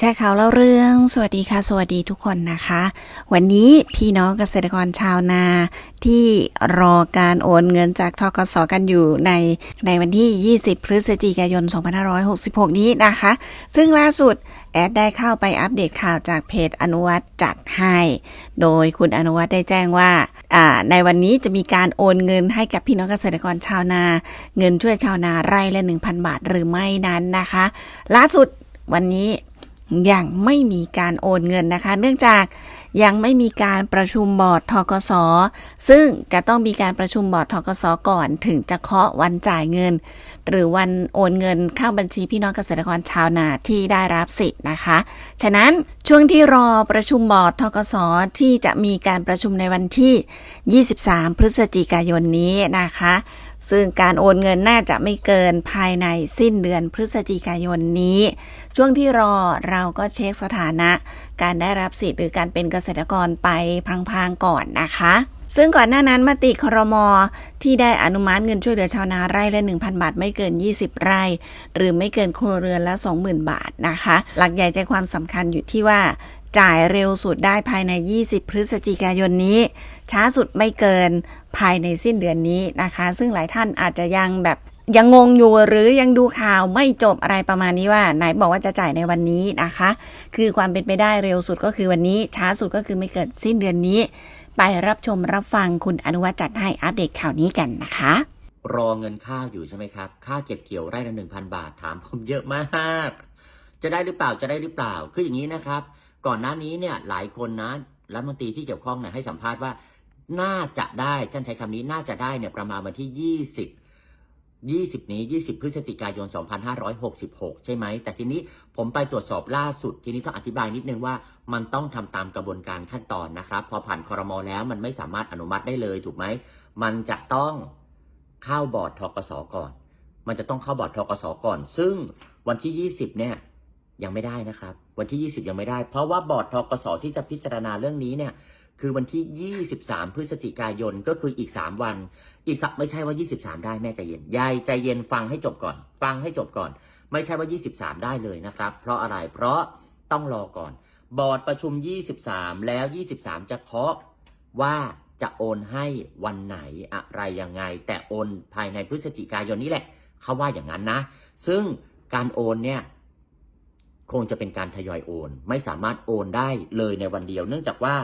แชร์ข่าวเล่าเรื่อง สวัสดีค่ะ สวัสดีทุกคนนะคะ วันนี้พี่น้องเกษตรกรชาวนาที่รอการโอนเงินจากทกสกันอยู่ในในวันที่ 20 พฤศจิกายน 2566 นี้นะคะ ซึ่งล่าสุดแอดได้เข้าไปอัปเดตข่าวจากเพจอนุวัตจัดให้ โดยคุณอนุวัตได้แจ้งว่าอ่าในวันนี้จะมีการโอนเงินให้กับพี่น้องเกษตรกรชาวนา เงินช่วยชาวนาไร่ละ 1,000 บาทหรือไม่นั้นนะคะ ล่าสุดวันนี้ ยังไม่มีการโอนเงินนะคะ เนื่องจากยังไม่มีการประชุมบอร์ดทกสซึ่งจะต้องมีการประชุมบอร์ดทกสก่อนถึงจะเคาะวันจ่ายเงิน หรือวันโอนเงินเข้าบัญชีพี่น้องเกษตรกรชาวนาที่ได้รับสิทธิ์นะคะ ฉะนั้นช่วงที่รอประชุมบอร์ดทกสที่จะมีการประชุมในวันที่ 23 พฤศจิกายนนี้นะคะ ซึ่งการโอนเงินน่าจะไม่เกินภายในสิ้นเดือนพฤศจิกายนนี้ ช่วงที่รอเราก็เช็คสถานะ การได้รับสิทธิ์หรือการเป็นเกษตรกรไปพลางๆก่อนนะคะซึ่งก่อนหน้านั้นมติครม ที่ได้อนุมัติเงินช่วยเหลือชาวนาไร่ละ 1,000 บาท ไม่เกิน 20 ไร่ หรือไม่เกินครัวเรือนละ 20,000 บาทนะคะ หลักใหญ่ใจความสำคัญอยู่ที่ว่า จ่ายเร็วสุดได้ภายใน 20 พฤศจิกายนนี้ ช้าสุดไม่เกินภายในสิ้นเดือนนี้นะคะ ซึ่งหลายท่านอาจจะยังแบบยังงงอยู่หรือยังดูข่าวไม่จบอะไรประมาณนี้ว่าไหนบอกว่าจะจ่ายในวันนี้นะคะ คือความเป็นไปได้เร็วสุดก็คือวันนี้ ช้าสุดก็คือไม่เกิดสิ้นเดือนนี้ ไปรับชมรับฟังคุณอนุวัฒน์จัดให้อัปเดตข่าวนี้กันนะคะ รอเงินข้าวอยู่ใช่ไหมครับ ค่าเก็บเกี่ยวไร่ละหนึ่งพันบาทถามผมเยอะมาก จะได้หรือเปล่าจะได้หรือเปล่าคืออย่างนี้นะครับ ก่อนหน้านี้เนี่ยหลายคนนะรัฐมนตรีที่เกี่ยวข้องเนี่ยให้สัมภาษณ์ว่า น่าจะได้ท่านใช้คำนี้น่าจะได้เนี่ยประมาณวันที่ยี่สิบยี่สิบนี้ยี่สิบพฤศจิกายนสองพันห้าร้อยหกสิบหกใช่ไหม แต่ทีนี้ผมไปตรวจสอบล่าสุด ทีนี้ต้องอธิบายนิดนึงว่ามันต้องทำตามกระบวนการขั้นตอนนะครับ พอผ่านคอรมอแล้วมันไม่สามารถอนุมัติได้เลยถูกไหม มันจะต้องเข้าบอร์ดทกสก่อน มันจะต้องเข้าบอร์ดทกสก่อน ซึ่งวันที่ 20 เนี่ยยังไม่ได้นะครับ วันที่ 20 ยังไม่ได้ เพราะว่าบอร์ดทกสที่จะพิจารณาเรื่องนี้เนี่ย คือวันที่ 23 พฤศจิกายนก็คืออีก 3 วัน อีกสักไม่ใช่ว่า 23 ได้แม่ใจเย็นยายใจเย็นฟังให้จบก่อน ฟังให้จบก่อน ไม่ใช่ว่า 23 ได้เลยนะครับ เพราะอะไรเพราะต้องรอก่อน บอร์ดประชุม 23 แล้ว 23 จะเคาะว่าจะโอนให้วันไหนอะไรยังไง แต่โอนภายในพฤศจิกายนนี้แหละเขาว่าอย่างนั้นนะ ซึ่งการโอนเนี่ยคงจะเป็นการทยอยโอน ไม่สามารถโอนได้เลยในวันเดียว เนื่องจากว่า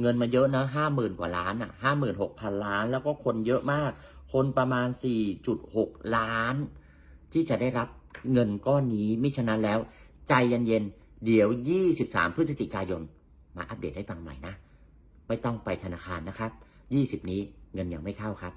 เงินมาเยอะนะห้าหมื่นกว่าล้านอะห้าหมื่นหกพันล้าน แล้วก็คนเยอะมาก คนประมาณสี่จุดหกล้าน ที่จะได้รับเงินก้อนนี้มิฉะนั้นแล้ว ใจเย็นๆเดี๋ยวยี่สิบสามพฤศจิกายน มาอัปเดตให้ฟังใหม่นะ ไม่ต้องไปธนาคารนะครับยี่สิบนี้เงินยังไม่เข้าครับ